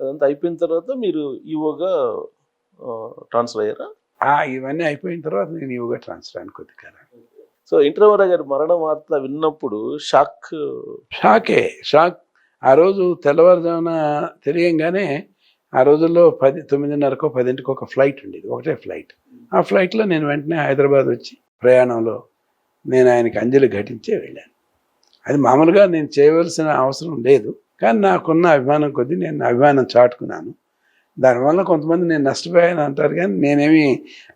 అదంతా అయిపోయిన తర్వాత మీరు ఈవోగా ట్రాన్స్ఫర్ అయ్యారా? ఆ, ఇవన్నీ అయిపోయిన తర్వాత నేను యువగా ట్రాన్స్ఫర్ అని కొద్ది కాలం. సో రామారావు గారి మరణ వార్త విన్నప్పుడు షాక్? షాకే షాక్. ఆ రోజు తెల్లవారుజామున తెలియంగానే ఆ రోజుల్లో పది తొమ్మిదిన్నరకు పదింటికి ఒక ఫ్లైట్ ఉండేది ఒకటే ఫ్లైట్ ఆ ఫ్లైట్లో నేను వెంటనే హైదరాబాద్ వచ్చి ప్రయాణంలో నేను ఆయనకి అంజలి ఘటించే వెళ్ళాను. అది మామూలుగా నేను చేయవలసిన అవసరం లేదు. కానీ నాకున్న అభిమానం కొద్దీ నేను అభిమానం చాటుకున్నాను. దానివల్ల కొంతమంది నేను నష్టపోయాను అంటారు కానీ నేనేమి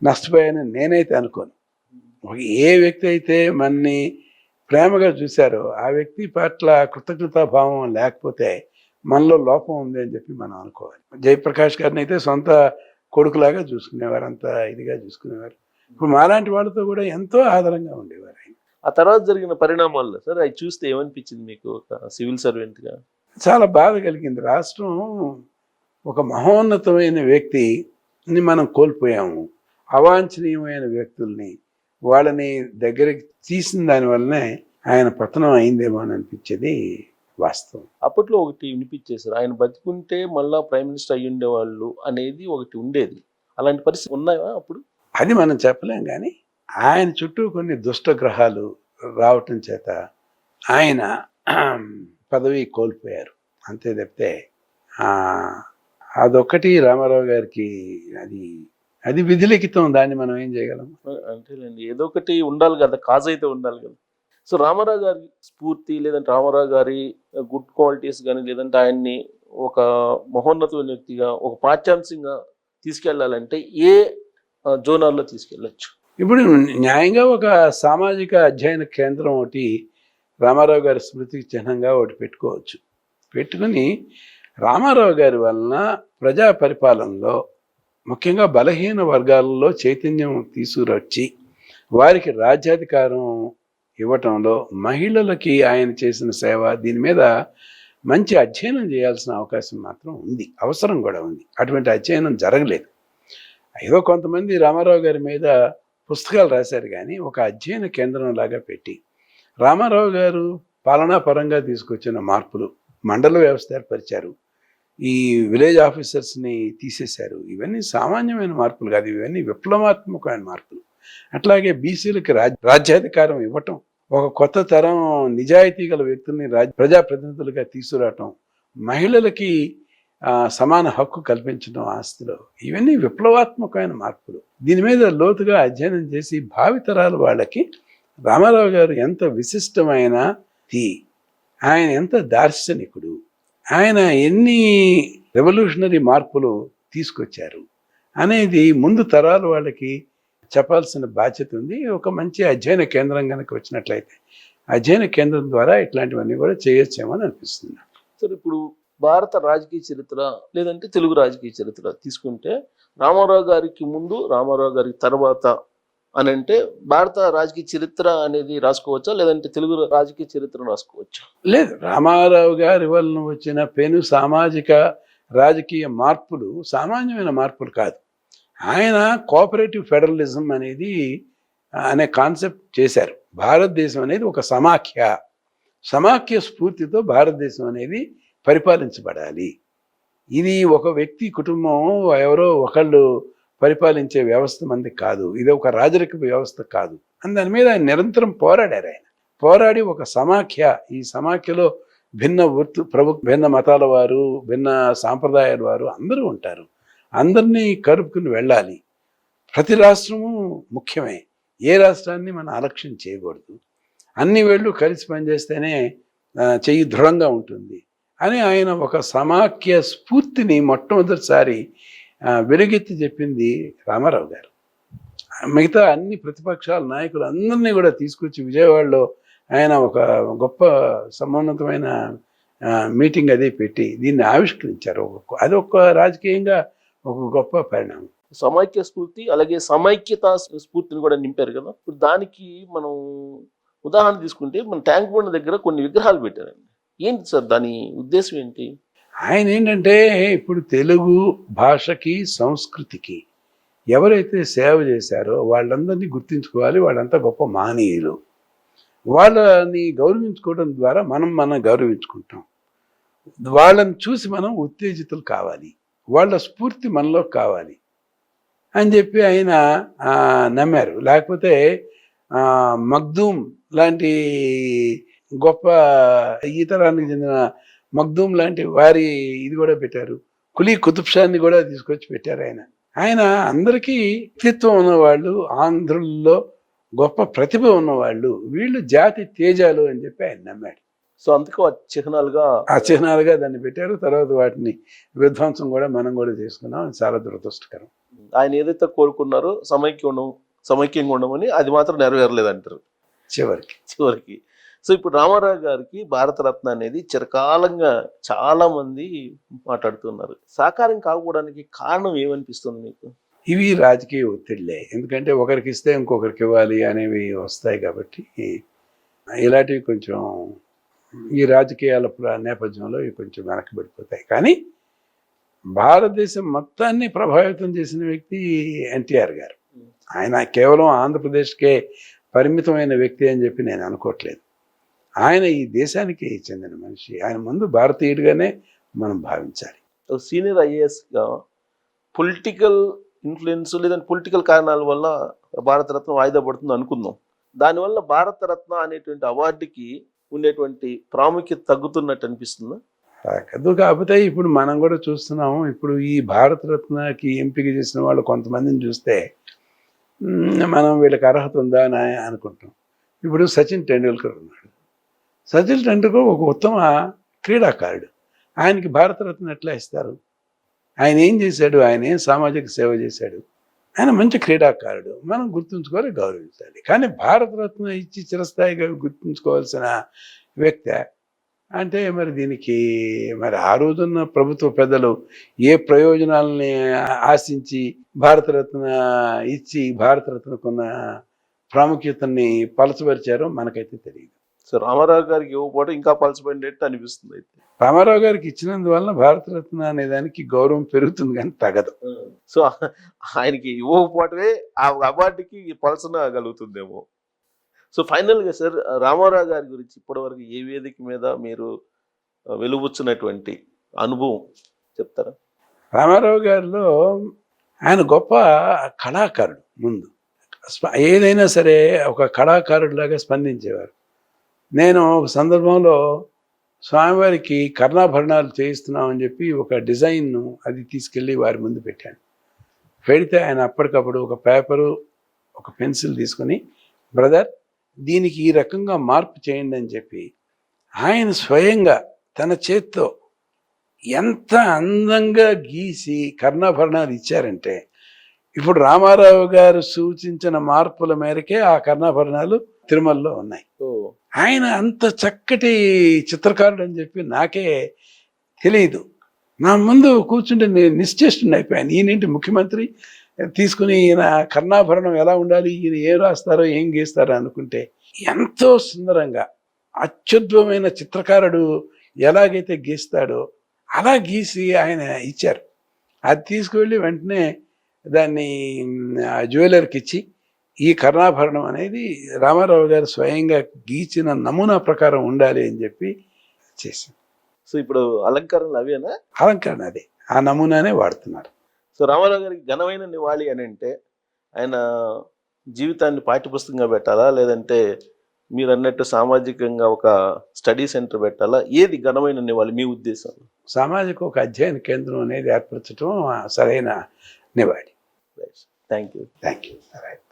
నష్టపోయానని నేనైతే అనుకోను. ఒక ఏ వ్యక్తి అయితే మనని ప్రేమగా చూశారో ఆ వ్యక్తి పట్ల కృతజ్ఞతాభావం లేకపోతే మనలో లోపం ఉంది అని చెప్పి మనం అనుకోవాలి. జయప్రకాష్ గారిని అయితే సొంత కొడుకులాగా చూసుకునేవారు అంత ఇదిగా చూసుకునేవారు. ఇప్పుడు మాలాంటి వాళ్ళతో కూడా ఎంతో ఆదరంగా ఉండేవారు ఆయన. ఆ తర్వాత జరిగిన పరిణామాల్లో సార్ అవి చూస్తే ఏమనిపించింది మీకు ఒక సివిల్ సర్వెంట్గా? చాలా బాధ కలిగింది. రాష్ట్రం ఒక మహోన్నతమైన వ్యక్తిని మనం కోల్పోయాము. అవాంఛనీయమైన వ్యక్తుల్ని వాళ్ళని దగ్గరికి తీసిన దానివల్లనే ఆయన పతనం అయిందేమో అని అనిపించేది వాస్తవం. అప్పట్లో ఒకటి వినిపించేశారు. ఆయన బతికుంటే మళ్ళా ప్రైమ్ మినిస్టర్ అయ్యి ఉండేవాళ్ళు అనేది ఒకటి ఉండేది. అలాంటి పరిస్థితి ఉన్నాయా అప్పుడు? అది మనం చెప్పలేం కానీ ఆయన చుట్టూ కొన్ని దుష్ట గ్రహాలు రావటం చేత ఆయన పదవి కోల్పోయారు. అంతే తప్పితే అదొక్కటి రామారావు గారికి అది అది విధిలిఖితం. దాన్ని మనం ఏం చేయగలం? అంతేలేండి. ఏదో ఒకటి ఉండాలి కదా కాజ్ అయితే ఉండాలి కదా. సో రామారావు గారి స్ఫూర్తి లేదంటే రామారావు గారి గుడ్ క్వాలిటీస్ కానీ లేదంటే ఆయన్ని ఒక మహోన్నతమైన వ్యక్తిగా ఒక పాఠ్యాంశంగా తీసుకెళ్ళాలంటే ఏ జోనాల్లో తీసుకెళ్ళొచ్చు? ఇప్పుడు న్యాయంగా ఒక సామాజిక అధ్యయన కేంద్రం ఒకటి రామారావు గారి స్మృతికి చిహ్నంగా ఒకటి పెట్టుకోవచ్చు. పెట్టుకుని రామారావు గారి వలన ప్రజా పరిపాలనలో ముఖ్యంగా బలహీన వర్గాలలో చైతన్యం తీసుకురొచ్చి వారికి రాజ్యాధికారం ఇవ్వటంలో మహిళలకి ఆయన చేసిన సేవ దీని మీద మంచి అధ్యయనం చేయాల్సిన అవకాశం మాత్రం ఉంది. అవసరం కూడా ఉంది. అటువంటి అధ్యయనం జరగలేదు. ఏదో కొంతమంది రామారావు గారి మీద పుస్తకాలు రాశారు కానీ ఒక అధ్యయన కేంద్రం లాగా పెట్టి రామారావు గారు పాలనా పరంగా తీసుకొచ్చిన మార్పులు మండల వ్యవస్థ ఏర్పరిచారు ఈ విలేజ్ ఆఫీసర్స్ని తీసేశారు. ఇవన్నీ సామాన్యమైన మార్పులు కాదు. ఇవన్నీ విప్లవాత్మకమైన మార్పులు. అట్లాగే బీసీలకి రాజ్ రాజ్యాధికారం ఇవ్వటం ఒక కొత్త తరం నిజాయితీ గల వ్యక్తుల్ని రాజ్ ప్రజాప్రతినిధులుగా తీసుకురావటం మహిళలకి సమాన హక్కు కల్పించడం ఆస్తిలో ఇవన్నీ విప్లవాత్మకమైన మార్పులు. దీని మీద లోతుగా అధ్యయనం చేసి భావితరాలు వాళ్ళకి రామారావు గారు ఎంత విశిష్టమైన తి ఆయన ఎంత దార్శనికుడు. ఆయన ఎన్ని రెవల్యూషనరీ మార్పులు తీసుకొచ్చారు అనేది ముందు తరాల వాళ్ళకి చెప్పాల్సిన బాధ్యత ఉంది. ఒక మంచి అధ్యయన కేంద్రం కనుక వచ్చినట్లయితే అధ్యయన కేంద్రం ద్వారా ఇట్లాంటివన్నీ కూడా చేయొచ్చేమో అని అనిపిస్తుంది. సార్ ఇప్పుడు భారత రాజకీయ చరిత్ర లేదంటే తెలుగు రాజకీయ చరిత్ర తీసుకుంటే రామారావు గారికి ముందు రామారావు గారికి తర్వాత అని అంటే భారత రాజకీయ చరిత్ర అనేది రాసుకోవచ్చా? లేదంటే తెలుగు రాజకీయ చరిత్ర రాసుకోవచ్చా? లేదు రామారావు గారి వలన వచ్చిన పెను సామాజిక రాజకీయ మార్పులు సామాన్యమైన మార్పులు కాదు. ఆయన కోఆపరేటివ్ ఫెడరలిజం అనేది అనే కాన్సెప్ట్ చేశారు. భారతదేశం అనేది ఒక సమాఖ్య. సమాఖ్య స్ఫూర్తితో భారతదేశం అనేది పరిపాలించబడాలి. ఇది ఒక వ్యక్తి కుటుంబం ఎవరో ఒకళ్ళు పరిపాలించే వ్యవస్థ మంది కాదు. ఇది ఒక రాజరిక వ్యవస్థ కాదు. అని దాని మీద ఆయన నిరంతరం పోరాడారు ఆయన. పోరాడి ఒక సమాఖ్య ఈ సమాఖ్యలో భిన్న వృత్తి ప్రభు భిన్న మతాల వారు భిన్న సాంప్రదాయాల వారు అందరూ ఉంటారు. అందరినీ కరుపుకుని వెళ్ళాలి. ప్రతి రాష్ట్రము ముఖ్యమే. ఏ రాష్ట్రాన్ని మనం అలక్ష్యం చేయకూడదు. అన్ని వేళ్ళు కలిసి పనిచేస్తేనే చెయ్యి దృఢంగా ఉంటుంది. అని ఆయన ఒక సమాఖ్య స్ఫూర్తిని మొట్టమొదటిసారి వెలుగెత్తి చెప్పింది రామారావు గారు. మిగతా అన్ని ప్రతిపక్షాల నాయకులు అందరినీ కూడా తీసుకొచ్చి విజయవాడలో ఆయన ఒక గొప్ప సమున్నతమైన మీటింగ్ అది పెట్టి దీన్ని ఆవిష్కరించారు. అది ఒక రాజకీయంగా ఒక గొప్ప పరిణామం. సమైక్య స్ఫూర్తి అలాగే సమైక్యత స్ఫూర్తిని కూడా నింపారు కదా. ఇప్పుడు దానికి మనం ఉదాహరణ తీసుకుంటే మన ట్యాంక్ బండ్ దగ్గర కొన్ని విగ్రహాలు పెట్టారండి. ఏంటి సార్ దాని ఉద్దేశం ఏంటి? ఆయన ఏంటంటే ఇప్పుడు తెలుగు భాషకి సంస్కృతికి ఎవరైతే సేవ చేశారో వాళ్ళందరినీ గుర్తించుకోవాలి. వాళ్ళంతా గొప్ప మానీయులు. వాళ్ళని గౌరవించుకోవడం ద్వారా మనం మనం గౌరవించుకుంటాం. వాళ్ళని చూసి మనం ఉత్తేజితులు కావాలి. వాళ్ళ స్ఫూర్తి మనలో కావాలి అని చెప్పి ఆయన నమ్మారు. లేకపోతే మగ్దూమ్ లాంటి గొప్ప ఈ తరానికి చెందిన మగ్దూమ్ లాంటి వారి ఇది కూడా పెట్టారు. కులీ కుతుబ్ షాని కూడా తీసుకొచ్చి పెట్టారు ఆయన. ఆయన అందరికీ వ్యక్తిత్వం ఉన్నవాళ్ళు ఆంధ్రుల్లో గొప్ప ప్రతిభ ఉన్నవాళ్ళు. వీళ్ళు జాతి తేజాలు అని చెప్పి ఆయన నమ్మాడు. సో అందుకు చిహ్నాలుగా ఆ చిహ్నాలుగా దాన్ని పెట్టారు. తర్వాత వాటిని విధ్వంసం కూడా మనం కూడా చేసుకున్నాం. చాలా దురదృష్టకరం. ఆయన ఏదైతే కోరుకున్నారో సమైక్య సమైక్యంగా ఉండమని అది మాత్రం నెరవేరలేదంటారు. చివరికి. చివరికి. సో ఇప్పుడు రామారావు గారికి భారతరత్న అనేది చిరకాలంగా చాలా మంది మాట్లాడుతున్నారు. సాకారం కాకపోవడానికి కారణం ఏమనిపిస్తుంది మీకు? ఇవి రాజకీయ ఒత్తిడిలే ఎందుకంటే ఒకరికి ఇస్తే ఇంకొకరికి ఇవ్వాలి అనేవి వస్తాయి కాబట్టి ఇలాంటివి కొంచెం ఈ రాజకీయాల నేపథ్యంలో ఇవి కొంచెం వెనకబడిపోతాయి. కానీ భారతదేశం మొత్తాన్ని ప్రభావితం చేసిన వ్యక్తి ఎన్టీఆర్ గారు. ఆయన కేవలం ఆంధ్రప్రదేశ్కే పరిమితమైన వ్యక్తి అని చెప్పి నేను అనుకోవట్లేదు. ఆయన ఈ దేశానికి చెందిన మనిషి. ఆయన ముందు భారతీయుడిగానే మనం భావించాలి. సీనియర్ ఐఏఎస్గా పొలిటికల్ ఇన్ఫ్లుయెన్స్ లేదంటే పొలిటికల్ కారణాల వల్ల భారతరత్న వాయిదా పడుతుంది అనుకుందాం. దానివల్ల భారతరత్న అనేటువంటి అవార్డుకి ఉండేటువంటి ప్రాముఖ్యత తగ్గుతున్నట్టు అనిపిస్తుందా? కాదు కాకపోతే ఇప్పుడు మనం కూడా చూస్తున్నాము ఇప్పుడు ఈ భారతరత్నకి ఎంపిక చేసిన వాళ్ళు కొంతమందిని చూస్తే మనం వీళ్ళకి అర్హత ఉందా? అని అనుకుంటాం. ఇప్పుడు సచిన్ టెండూల్కర్ ఉన్నాడు. సచిన్ టెండూల్కర్ ఒక ఉత్తమ క్రీడాకారుడు. ఆయనకి భారతరత్న ఎట్లా ఇస్తారు? ఆయన ఏం చేశాడు? ఆయన ఏం సామాజిక సేవ చేశాడు? ఆయన మంచి క్రీడాకారుడు. మనం గుర్తుంచుకోవాలి గౌరవించాలి. కానీ భారతరత్న ఇచ్చి చిరస్థాయిగా గుర్తుంచుకోవాల్సిన వ్యక్తి అంటే మరి దీనికి మరి ఆ రోజున్న ప్రభుత్వ పెద్దలు ఏ ప్రయోజనాలని ఆశించి భారతరత్న ఇచ్చి భారతరత్నకున్న ప్రాముఖ్యతని పలచపరిచారో మనకైతే తెలియదు. సో రామారావు గారికి ఇవ్వకపోవడం ఇంకా పలచబడినట్టు అనిపిస్తుంది అయితే. రామారావు గారికి ఇచ్చినందువల్ల భారతరత్న అనే దానికి గౌరవం పెరుగుతుంది కానీ తగదు. సో ఆయనకి ఇవ్వకపోవటమే ఆ అవార్డుకి పలసన కలుగుతుందేమో. సో ఫైనల్గా సార్ రామారావు గారి గురించి ఇప్పటివరకు ఏ వేదిక మీద మీరు వెలుగుచ్చినటువంటి అనుభవం చెప్తారా? రామారావు గారిలో ఆయన గొప్ప కళాకారుడు ముందు. ఏదైనా సరే ఒక కళాకారుడిలాగా స్పందించేవారు. నేను ఒక సందర్భంలో స్వామివారికి కర్ణాభరణాలు చేయిస్తున్నామని చెప్పి ఒక డిజైన్ను అది తీసుకెళ్ళి వారి ముందు పెట్టాను. పెడితే ఆయన అప్పటికప్పుడు ఒక పేపరు ఒక పెన్సిల్ తీసుకొని బ్రదర్ దీనికి ఈ రకంగా మార్పు చేయండి అని చెప్పి ఆయన స్వయంగా తన చేత్తో ఎంత అందంగా గీసి కర్ణాభరణాలు ఇచ్చారంటే ఇప్పుడు రామారావు గారు సూచించిన మార్పుల మేరకే ఆ కర్ణాభరణాలు తిరుమలలో ఉన్నాయి. ఆయన అంత చక్కటి చిత్రకారుడు అని చెప్పి నాకే తెలియదు. నా ముందు కూర్చుంటే నేను నిశ్చేష్టుని అయిపోయాను. ఈయనేంటి ముఖ్యమంత్రి? తీసుకుని ఈయన కర్ణాభరణం ఎలా ఉండాలి? ఈయన ఏం రాస్తారో ఏం గీస్తారో అనుకుంటే ఎంతో సుందరంగా అత్యుద్భుతమైన చిత్రకారుడు ఎలాగైతే గీస్తాడో అలా గీసి ఆయన ఇచ్చారు. అది తీసుకువెళ్ళి వెంటనే దాన్ని జ్యువెలర్కి ఇచ్చి ఈ కర్ణాభరణం అనేది రామారావు గారు స్వయంగా గీచిన నమూనా ప్రకారం ఉండాలి అని చెప్పి చేశాను సో ఇప్పుడు అలంకరణలు అవేనా? అలంకరణ అదే. ఆ నమూనానే వాడుతున్నారు. సో రామారావు గారికి ఘనమైన నివాళి అని అంటే ఆయన జీవితాన్ని పాఠ్యపుస్తకంగా పెట్టాలా? లేదంటే మీరు అన్నట్టు సామాజికంగా ఒక స్టడీ సెంటర్ పెట్టాలా? ఏది ఘనమైన నివాళి మీ ఉద్దేశం? సామాజిక ఒక అధ్యయన కేంద్రం అనేది ఏర్పరచడం సరైన నివాడి థ్యాంక్ యూ థ్యాంక్ యూ